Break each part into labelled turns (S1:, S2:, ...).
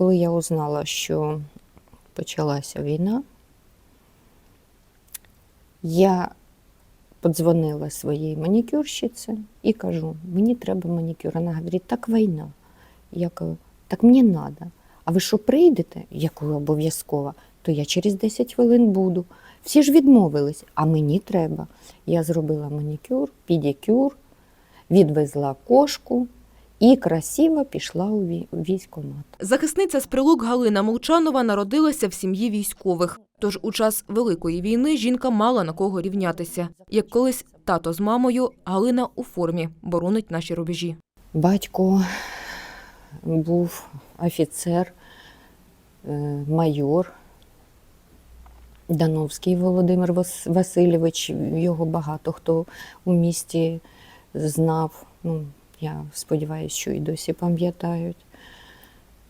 S1: Коли я узнала, що почалася війна, я подзвонила своїй манікюрщиці і кажу, мені треба манікюр. Вона говорить, так війна. Я кажу, так мені треба. А ви що прийдете? Я кажу, обов'язково, то я через 10 хвилин буду. Всі ж відмовились, а мені треба. Я зробила манікюр, підікюр, відвезла кошку і красиво пішла у вій- військкомат.
S2: Захисниця з прилук Галина Молчанова народилася в сім'ї військових. Тож у час Великої війни жінка мала на кого рівнятися. Як колись тато з мамою, Галина у формі боронить наші рубежі.
S1: Батько був офіцер, е, майор Дановський Володимир Васильович. Його багато хто у місті знав. Ну, я сподіваюся, що і досі пам'ятають.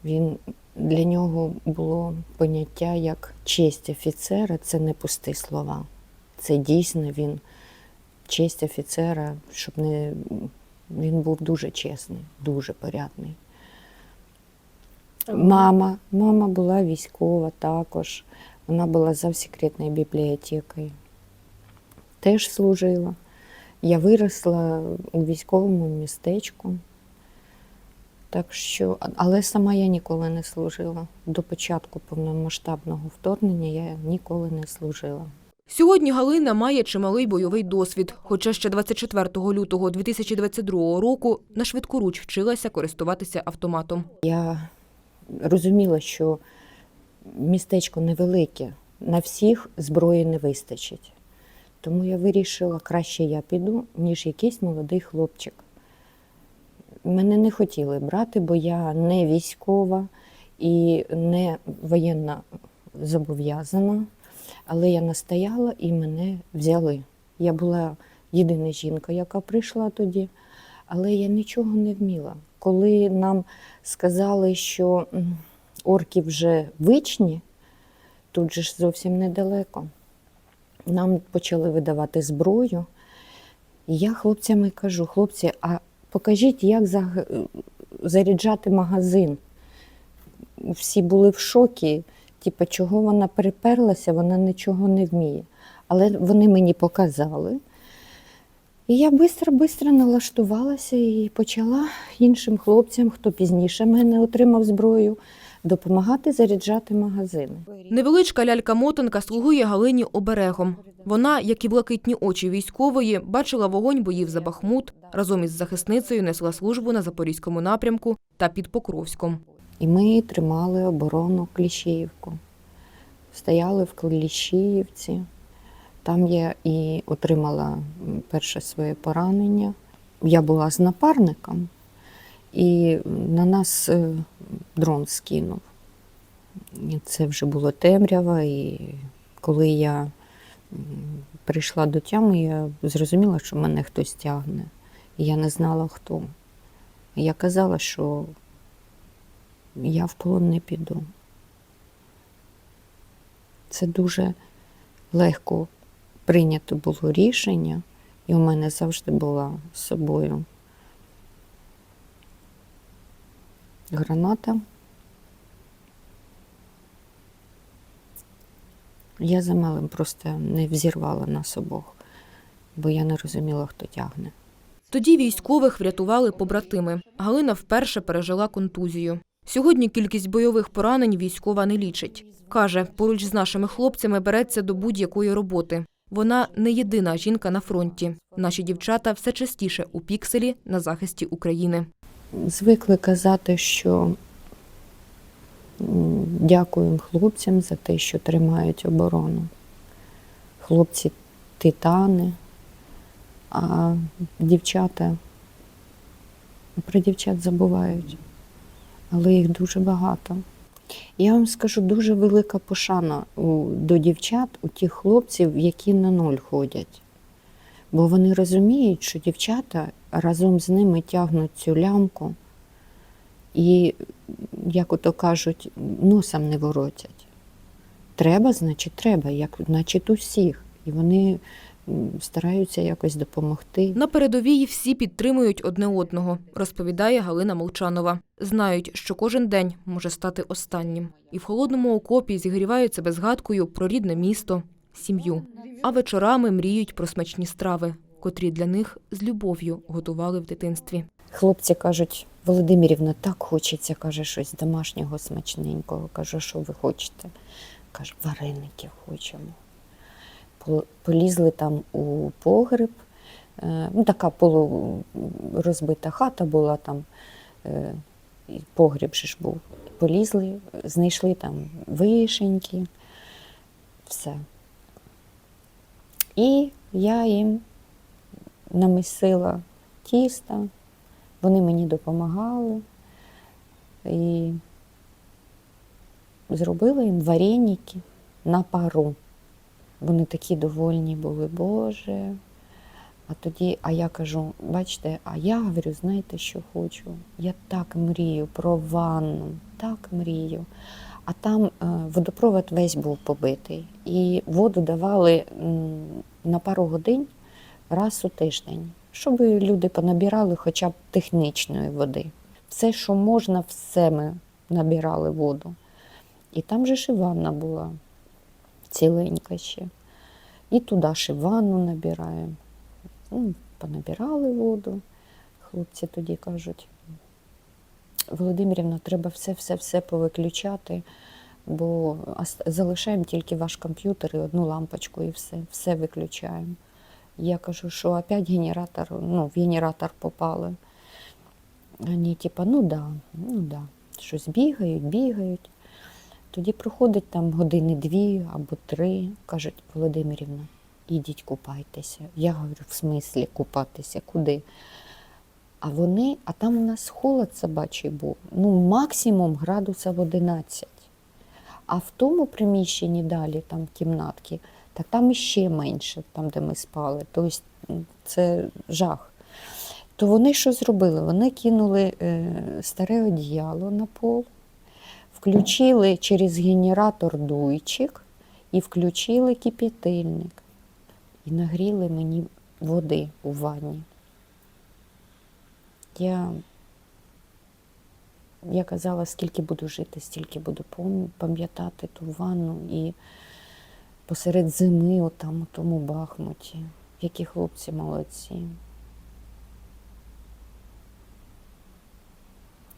S1: Він для нього було поняття як честь офіцера це не пусті слова. Це дійсно він честь офіцера, щоб не він був дуже чесний, дуже порядний. Мама, мама була військова також. Вона була за секретною бібліотекою. Теж служила. Я виросла у військовому містечку. Так що, але сама я ніколи не служила. До початку повномасштабного вторгнення я ніколи не служила.
S2: Сьогодні Галина має чималий бойовий досвід, хоча ще 24 лютого 2022 року на швидкоруч вчилася користуватися автоматом.
S1: Я розуміла, що містечко невелике, на всіх зброї не вистачить. Тому я вирішила, краще я піду, ніж якийсь молодий хлопчик. Мене не хотіли брати, бо я не військова і не воєнна зобов'язана. Але я настояла і мене взяли. Я була єдина жінка, яка прийшла тоді, але я нічого не вміла. Коли нам сказали, що орки вже вичні, тут же ж зовсім недалеко. Нам почали видавати зброю. І я хлопцям і кажу, хлопці, а покажіть, як заряджати магазин. Всі були в шокі, типу, чого вона приперлася, вона нічого не вміє. Але вони мені показали. І я швидко-швидко налаштувалася і почала іншим хлопцям, хто пізніше мене отримав зброю, допомагати заряджати магазини.
S2: Невеличка лялька-мотанка слугує Галині оберегом. Вона, як і блакитні очі військової, бачила вогонь боїв за Бахмут, разом із захисницею несла службу на Запорізькому напрямку та під Покровськом.
S1: І ми тримали оборону Кліщіївку. Стояли в Кліщіївці. Там я і отримала перше своє поранення. Я була з напарником, і на нас е, дрон скинув. Це вже було темрява, і коли я прийшла до тями, я зрозуміла, що мене хтось тягне. Я не знала хто. Я казала, що я в полон не піду. Це дуже легко прийнято було рішення, і у мене завжди була з собою граната. Я за малим просто не взірвала нас обох, бо я не розуміла, хто тягне.
S2: Тоді військових врятували побратими. Галина вперше пережила контузію. Сьогодні кількість бойових поранень військова не лічить. Каже, поруч з нашими хлопцями береться до будь-якої роботи. Вона не єдина жінка на фронті. Наші дівчата все частіше у пікселі на захисті України.
S1: Звикли казати, що дякуємо хлопцям за те, що тримають оборону. Хлопці титани, а дівчата про дівчат забувають, але їх дуже багато. Я вам скажу, дуже велика пошана до дівчат, у тих хлопців, які на нуль ходять. Бо вони розуміють, що дівчата разом з ними тягнуть цю лямку і, як ото кажуть, носом не воротять. Треба, значить, треба, як значить усіх. І вони стараються якось допомогти.
S2: На передовій всі підтримують одне одного, розповідає Галина Молчанова. Знають, що кожен день може стати останнім. І в холодному окопі зігрівають себе згадкою про рідне місто, сім'ю. А вечорами мріють про смачні страви, котрі для них з любов'ю готували в дитинстві.
S1: Хлопці кажуть, Володимирівна, так хочеться, каже, щось домашнього смачненького. Кажу, що ви хочете? Каже, вареників хочемо. Полізли там у погреб. Е, Ну, така полурозбита хата була там, е, погріб ж був. Полізли, знайшли там вишеньки, все. І я їм намісила тіста, вони мені допомагали і зробила їм вареники на пару. Вони такі довольні були, Боже. А тоді, а я кажу, бачите, а я говорю, знаєте, що хочу? Я так мрію про ванну, так мрію. А там е, водопровод весь був побитий. І воду давали на пару годин раз у тиждень, щоб люди понабирали хоча б технічної води. Все, що можна, все ми набирали воду. І там же ж і ванна була ціленька ще. І туди і ванну набираємо. Ну, понабирали воду. Хлопці тоді кажуть, Володимирівна, треба все-все-все повиключати, бо залишаємо тільки ваш комп'ютер і одну лампочку, і все, все виключаємо. Я кажу, що опять генератор, ну, в генератор попали. Вони, типа, ну да, ну да. Щось бігають, бігають. Тоді проходить там години дві або три. Кажуть, Володимирівна, ідіть купайтеся. Я говорю, в смислі купатися, куди? А вони, а там у нас холод собачий був, ну максимум градусів 11. А в тому приміщенні далі, там кімнатки, так там іще менше, там, де ми спали. Тобто це жах. То вони що зробили? Вони кинули е, старе одіяло на пол, включили через генератор дуйчик і включили кип'ятильник. І нагріли мені води у ванні. Я, я казала, скільки буду жити, стільки буду пам'ятати ту ванну і посеред зими, отам, у тому Бахмуті. Які хлопці молодці.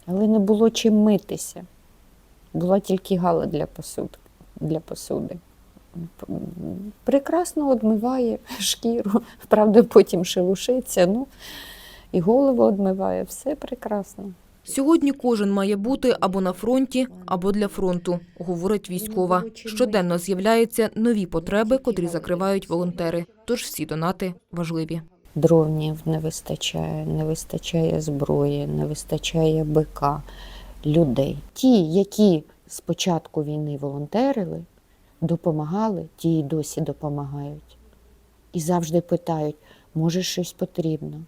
S1: Але не було чим митися. Була тільки гала для посуд, для посуди. Прекрасно одмиває шкіру, правда, потім шелушиться, ну і голову одмиває, все прекрасно.
S2: Сьогодні кожен має бути або на фронті, або для фронту, говорить військова. Щоденно з'являються нові потреби, котрі закривають волонтери. Тож всі донати важливі.
S1: Дронів не вистачає, не вистачає зброї, не вистачає БК, людей. Ті, які з початку війни волонтерили, допомагали, ті й досі допомагають. І завжди питають, може щось потрібно.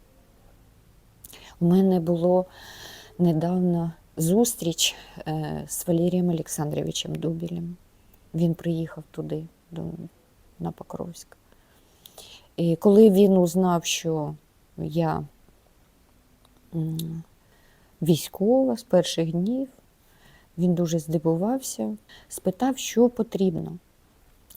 S1: У мене було недавно зустріч е, з Валерієм Олександровичем Дубілем. Він приїхав туди, на Покровськ. І коли він узнав, що я військова з перших днів, він дуже здивувався, спитав, що потрібно.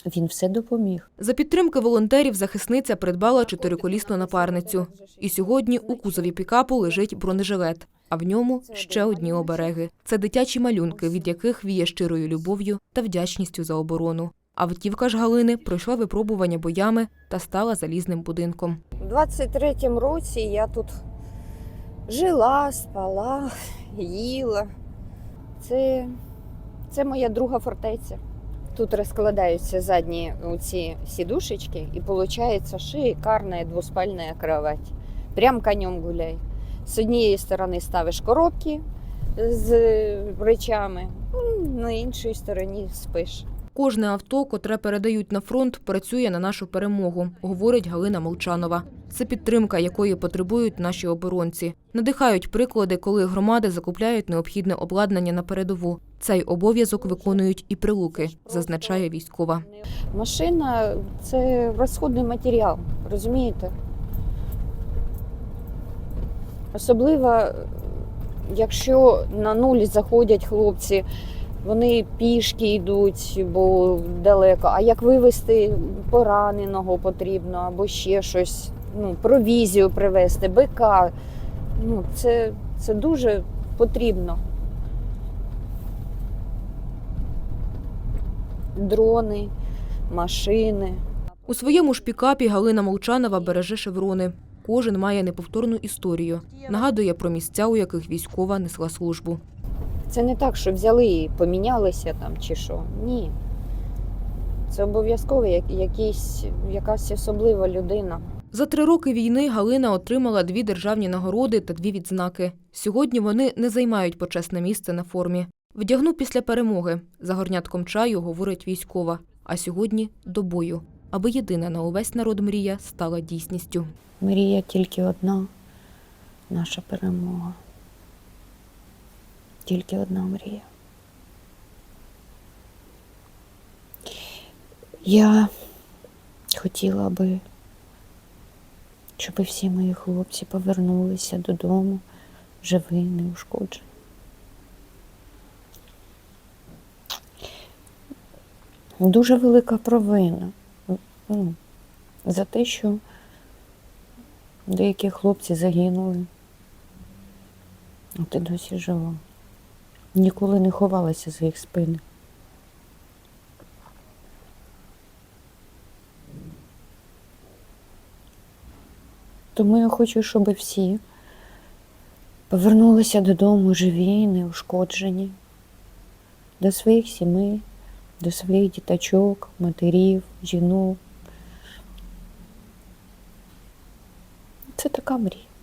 S1: Він все допоміг.
S2: За підтримки волонтерів захисниця придбала чотириколісну напарницю. І сьогодні у кузові пікапу лежить бронежилет, а в ньому ще одні обереги. Це дитячі малюнки, від яких віє щирою любов'ю та вдячністю за оборону. Автівка ж Галини пройшла випробування боями та стала залізним будинком.
S1: У 23-му році я тут жила, спала, їла. Це, це моя друга фортеця. Тут розкладаються задні ці сідушечки, і виходить шикарна двоспальна кровать. Прям конем гуляй. З однієї сторони ставиш коробки з речами, на іншій стороні спиш.
S2: Кожне авто, котре передають на фронт, працює на нашу перемогу, говорить Галина Молчанова. Це підтримка, якої потребують наші оборонці. Надихають приклади, коли громади закупляють необхідне обладнання на передову. Цей обов'язок виконують і прилуки, зазначає військова.
S1: Машина це розходний матеріал, розумієте? Особливо, е, якщо на нуль заходять хлопці, вони пішки йдуть, бо далеко. А як вивезти пораненого потрібно, або ще щось, ну, провізію привезти, бика. Ну, це, це дуже потрібно. Дрони, машини.
S2: У своєму ж пікапі Галина Молчанова береже шеврони. Кожен має неповторну історію. Нагадує про місця, у яких військова несла службу.
S1: Це не так, що взяли і помінялися там чи що. Ні. Це обов'язково якийсь, якась особлива людина.
S2: За три роки війни Галина отримала дві державні нагороди та дві відзнаки. Сьогодні вони не займають почесне місце на формі. Вдягну після перемоги. За горнятком чаю говорить військова. А сьогодні до бою, аби єдина на увесь народ мрія стала дійсністю.
S1: Мрія тільки одна наша перемога. Тільки одна мрія. Я хотіла би, щоб всі мої хлопці повернулися додому живі, неушкоджені. Дуже велика провина ну, за те, що Деякі хлопці загинули. А ти досі жива. Ніколи не ховалася за їх спини. Тому я хочу, щоб всі повернулися додому живі, неушкоджені, до своїх сімей, до своїх діточок, матерів, жінок. Це така мрія.